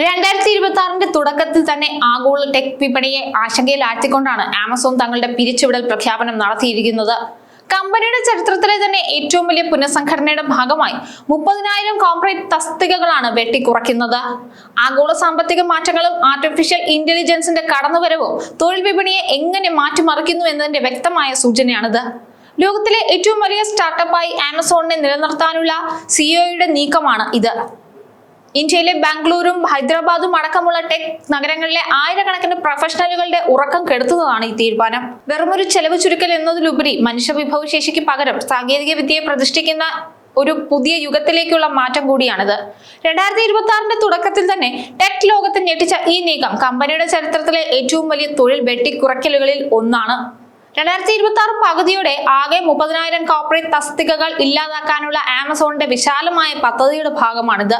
രണ്ടായിരത്തി ഇരുപത്തി ആറിന്റെ തുടക്കത്തിൽ തന്നെ ആഗോള ടെക് വിപണിയെ ആശങ്കയിലാഴ്ത്തിക്കൊണ്ടാണ് ആമസോൺ തങ്ങളുടെ പിരിച്ചുവിടൽ പ്രഖ്യാപനം നടത്തിയിരിക്കുന്നത്. കമ്പനിയുടെ ചരിത്രത്തിലെ തന്നെ ഏറ്റവും വലിയ പുനഃസംഘടനയുടെ ഭാഗമായി മുപ്പതിനായിരം കോർപ്പറേറ്റ് തസ്തികകളാണ് വെട്ടിക്കുറയ്ക്കുന്നത്. ആഗോള സാമ്പത്തിക മാറ്റങ്ങളും ആർട്ടിഫിഷ്യൽ ഇന്റലിജൻസിന്റെ കടന്നുവരവും തൊഴിൽ വിപണിയെ എങ്ങനെ മാറ്റിമറിക്കുന്നു എന്നതിന്റെ വ്യക്തമായ സൂചനയാണിത്. ലോകത്തിലെ ഏറ്റവും വലിയ സ്റ്റാർട്ടപ്പായി ആമസോണിനെ നിലനിർത്താനുള്ള സിഇഒയുടെ നീക്കമാണ് ഇത്. ഇന്ത്യയിലെ ബാംഗ്ലൂരും ഹൈദരാബാദും അടക്കമുള്ള ടെക് നഗരങ്ങളിലെ ആയിരക്കണക്കിന് പ്രൊഫഷണലുകളുടെ ഉറക്കം കെടുത്തുന്നതാണ് ഈ തീരുമാനം. വെറുമൊരു ചെലവ് ചുരുക്കൽ എന്നതിലുപരി മനുഷ്യ വിഭവശേഷിക്ക് പകരം സാങ്കേതിക വിദ്യയെ പ്രതിഷ്ഠിക്കുന്ന ഒരു പുതിയ യുഗത്തിലേക്കുള്ള മാറ്റം കൂടിയാണിത്. രണ്ടായിരത്തി ഇരുപത്തി ആറിന്റെ തുടക്കത്തിൽ തന്നെ ടെക് ലോകത്തെ ഞെട്ടിച്ച ഈ നീക്കം കമ്പനിയുടെ ചരിത്രത്തിലെ ഏറ്റവും വലിയ തൊഴിൽ വെട്ടിക്കുറയ്ക്കലുകളിൽ ഒന്നാണ്. രണ്ടായിരത്തി ഇരുപത്തി ആറ് പകുതിയോടെ ആകെ മുപ്പതിനായിരം കോർപ്പറേറ്റ് തസ്തികകൾ ഇല്ലാതാക്കാനുള്ള ആമസോണിന്റെ വിശാലമായ പദ്ധതിയുടെ ഭാഗമാണിത്.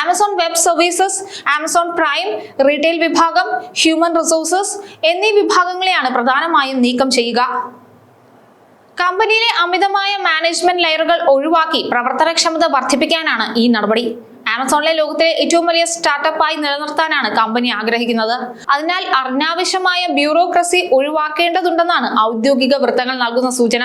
Amazon web services Amazon prime retail വിഭാഗം ഹ്യൂമൻ റിസോഴ്സസ് എന്നീ വിഭാഗങ്ങളെയാണ് പ്രധാനമായും നീക്കം ചെയ്യുക. കമ്പനിയിലെ അമിതമായ മാനേജ്മെന്റ് ലെയറുകൾ ഒഴിവാക്കി പ്രവർത്തനക്ഷമത വർദ്ധിപ്പിക്കാനാണ് ഈ നടപടി. ആമസോണിലെ ലോകത്തിലെ ഏറ്റവും വലിയ സ്റ്റാർട്ടപ്പായി നിലനിർത്താനാണ് കമ്പനി ആഗ്രഹിക്കുന്നത്. അതിനാൽ അനാവശ്യമായ ബ്യൂറോക്രസി ഒഴിവാക്കേണ്ടതുണ്ടെന്നാണ് ഔദ്യോഗിക വൃത്തങ്ങൾ നൽകുന്ന സൂചന.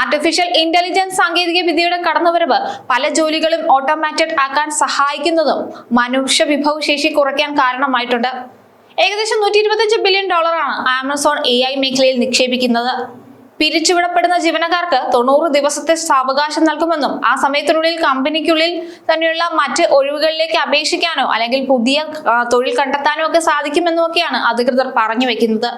ആർട്ടിഫിഷ്യൽ ഇന്റലിജൻസ് സാങ്കേതിക വിദ്യയുടെ കടന്നുവരവ് പല ജോലികളും ഓട്ടോമാറ്റഡ് ആക്കാൻ സഹായിക്കുന്നതും മനുഷ്യ വിഭവശേഷി കുറയ്ക്കാൻ കാരണമായിട്ടുണ്ട്. ഏകദേശം നൂറ്റി ഇരുപത്തഞ്ച് ബില്യൺ ഡോളറാണ് ആമസോൺ എ ഐ മേഖലയിൽ നിക്ഷേപിക്കുന്നത്. പിരിച്ചുവിടപ്പെടുന്ന ജീവനക്കാർക്ക് തൊണ്ണൂറ് ദിവസത്തെ സാവകാശം നൽകുമെന്നും ആ സമയത്തിനുള്ളിൽ കമ്പനിക്കുള്ളിൽ തന്നെയുള്ള മറ്റ് ഒഴിവുകളിലേക്ക് അപേക്ഷിക്കാനോ അല്ലെങ്കിൽ പുതിയ തൊഴിൽ കണ്ടെത്താനോ ഒക്കെ സാധിക്കുമെന്നും ഒക്കെയാണ് അധികൃതർ പറഞ്ഞു വെക്കുന്നത്.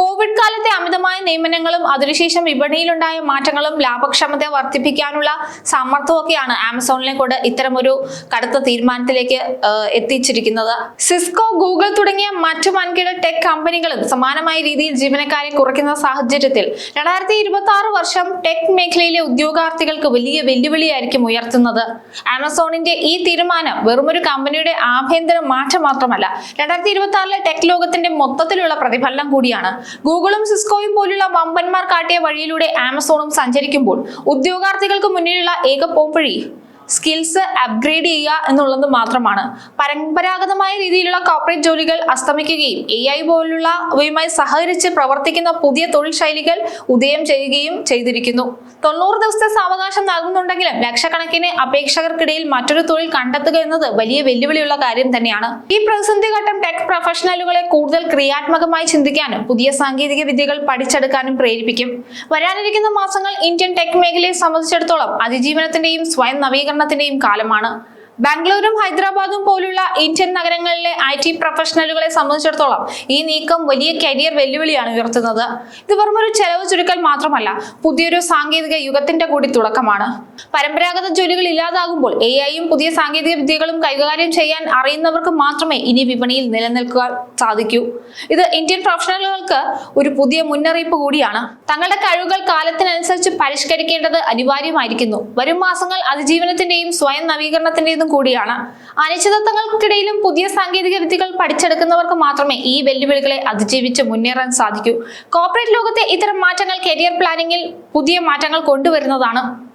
കോവിഡ് കാലത്തെ അമിതമായ നിയമനങ്ങളും അതിനുശേഷം വിപണിയിലുണ്ടായ മാറ്റങ്ങളും ലാഭക്ഷമത വർദ്ധിപ്പിക്കാനുള്ള സമ്മർദ്ദമൊക്കെയാണ് ആമസോണിനെ കൊണ്ട് ഇത്തരമൊരു കടുത്ത തീരുമാനത്തിലേക്ക് എത്തിച്ചിരിക്കുന്നത്. സിസ്കോ ഗൂഗിൾ തുടങ്ങിയ മറ്റു വൻകിട ടെക് കമ്പനികളും സമാനമായ രീതിയിൽ ജീവനക്കാരെ കുറയ്ക്കുന്ന സാഹചര്യത്തിൽ രണ്ടായിരത്തി ഇരുപത്തി ആറ് വർഷം ടെക് മേഖലയിലെ ഉദ്യോഗാർത്ഥികൾക്ക് വലിയ വെല്ലുവിളിയായിരിക്കും ഉയർത്തുന്നത്. ആമസോണിന്റെ ഈ തീരുമാനം വെറുമൊരു കമ്പനിയുടെ ആഭ്യന്തര മാറ്റം മാത്രമല്ല രണ്ടായിരത്തി ഇരുപത്തി ആറിലെ ടെക് ലോകത്തിന്റെ മൊത്തത്തിലുള്ള പ്രതിഫലനം കൂടിയാണ്. ഗൂഗിളും സിസ്കോയും പോലുള്ള വമ്പന്മാർ കാട്ടിയ വഴിയിലൂടെ ആമസോണും സഞ്ചരിക്കുമ്പോൾ ഉദ്യോഗാർത്ഥികൾക്ക് മുന്നിലുള്ള ഏക പോംവഴി സ്കിൽസ് അപ്ഗ്രേഡ് ചെയ്യുക എന്നുള്ളത് മാത്രമാണ്. പരമ്പരാഗതമായ രീതിയിലുള്ള കോർപ്പറേറ്റ് ജോലികൾ അസ്തമിക്കുകയും എ ഐ പോലുള്ളവയുമായി സഹകരിച്ച് പ്രവർത്തിക്കുന്ന പുതിയ തൊഴിൽ ശൈലികൾ ഉദയം ചെയ്യുകയും ചെയ്തിരിക്കുന്നു. തൊണ്ണൂറ് ദിവസത്തെ സാവകാശം നൽകുന്നുണ്ടെങ്കിലും ലക്ഷക്കണക്കിന് അപേക്ഷകർക്കിടയിൽ മറ്റൊരു തൊഴിൽ കണ്ടെത്തുക എന്നത് വലിയ വെല്ലുവിളിയുള്ള കാര്യം തന്നെയാണ്. ഈ പ്രതിസന്ധി ഘട്ടം ടെക് പ്രൊഫഷണലുകളെ കൂടുതൽ ക്രിയാത്മകമായി ചിന്തിക്കാനും പുതിയ സാങ്കേതിക വിദ്യകൾ പഠിച്ചെടുക്കാനും പ്രേരിപ്പിക്കും. വരാനിരിക്കുന്ന മാസങ്ങൾ ഇന്ത്യൻ ടെക് മേഖലയെ സംബന്ധിച്ചിടത്തോളം അതിജീവനത്തിന്റെയും സ്വയം നവീകരണത്തിന്റെയും കാലമാണ്. ബാംഗ്ലൂരും ഹൈദരാബാദും പോലുള്ള ഇന്ത്യൻ നഗരങ്ങളിലെ ഐ ടി പ്രൊഫഷണലുകളെ സംബന്ധിച്ചിടത്തോളം ഈ നീക്കം വലിയ കരിയർ വെല്ലുവിളിയാണ് ഉയർത്തുന്നത്. ഇത് വെറുമൊരു ചെലവ് ചുരുക്കൽ മാത്രമല്ല പുതിയൊരു സാങ്കേതിക യുഗത്തിന്റെ കൂടി തുടക്കമാണ്. പരമ്പരാഗത ജോലികൾ ഇല്ലാതാകുമ്പോൾ എ ഐയും പുതിയ സാങ്കേതിക വിദ്യകളും കൈകാര്യം ചെയ്യാൻ അറിയുന്നവർക്ക് മാത്രമേ ഇനി വിപണിയിൽ നിലനിൽക്കാൻ സാധിക്കൂ. ഇത് ഇന്ത്യൻ പ്രൊഫഷണലുകൾക്ക് ഒരു പുതിയ മുന്നറിയിപ്പ് കൂടിയാണ്. തങ്ങളുടെ കഴിവുകൾ കാലത്തിനനുസരിച്ച് പരിഷ്കരിക്കേണ്ടത് അനിവാര്യമായിരിക്കുന്നു. വരും മാസങ്ങൾ അതിജീവനത്തിന്റെയും സ്വയം നവീകരണത്തിന്റേതും കൂടിയാണ്. അനിശ്ചിതത്വങ്ങൾക്കിടയിലും പുതിയ സാങ്കേതിക വിദ്യകൾ പഠിച്ചെടുക്കുന്നവർക്ക് മാത്രമേ ഈ വെല്ലുവിളികളെ അതിജീവിച്ച് മുന്നേറാൻ സാധിക്കൂ. കോർപ്പറേറ്റ് ലോകത്തെ ഇത്തരം മാറ്റങ്ങൾ കരിയർ പ്ലാനിങ്ങിൽ പുതിയ മാറ്റങ്ങൾ കൊണ്ടുവരുന്നതാണ്.